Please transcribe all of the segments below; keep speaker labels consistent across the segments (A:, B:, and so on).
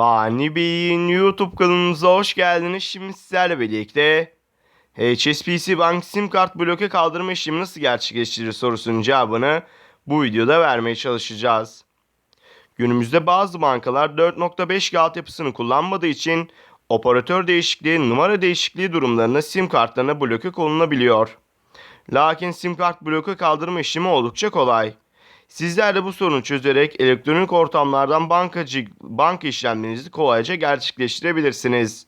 A: Fani Bey'in YouTube kanalımıza hoş geldiniz. Şimdi sizlerle birlikte HSBC Bank sim kart bloke kaldırma işlemi nasıl gerçekleştirilir sorusunun cevabını bu videoda vermeye çalışacağız. Günümüzde bazı bankalar 4.5G altyapısını kullanmadığı için operatör değişikliği, numara değişikliği durumlarında sim kartlarına bloke konulabiliyor. Lakin sim kart bloke kaldırma işlemi oldukça kolay. Sizler de bu sorunu çözerek elektronik ortamlardan bankacı banka işlemlerinizi kolayca gerçekleştirebilirsiniz.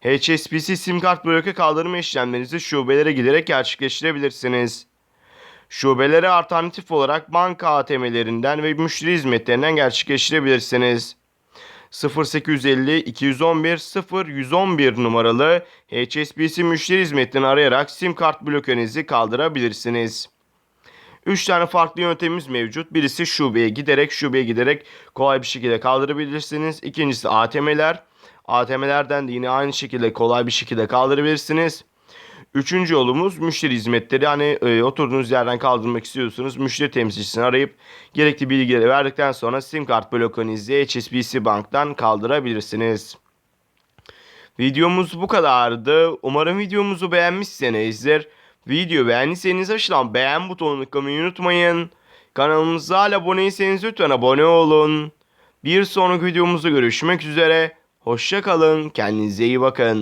A: HSBC sim kart bloke kaldırma işlemlerinizi şubelere giderek gerçekleştirebilirsiniz. Şubelere alternatif olarak banka ATM'lerinden ve müşteri hizmetlerinden gerçekleştirebilirsiniz. 0850 211 0111 numaralı HSBC müşteri hizmetlerini arayarak sim kart blokenizi kaldırabilirsiniz. 3 tane farklı yöntemimiz mevcut. Birisi şubeye giderek, şubeye giderek kolay bir şekilde kaldırabilirsiniz. İkincisi ATM'ler. ATM'lerden de yine aynı şekilde kolay bir şekilde kaldırabilirsiniz. Üçüncü yolumuz müşteri hizmetleri. Hani e, oturduğunuz yerden kaldırmak istiyorsanız müşteri temsilcisini arayıp gerekli bilgileri verdikten sonra sim kart blokenizi HSBC Bank'tan kaldırabilirsiniz. Videomuz bu kadardı. Umarım videomuzu beğenmişsinizdir. Video beğendiyseniz aşağıdan beğen butonunu tıklamayı unutmayın. Kanalımıza hala abone değilseniz lütfen abone olun. Bir sonraki videomuzda görüşmek üzere. Hoşçakalın. Kendinize iyi bakın.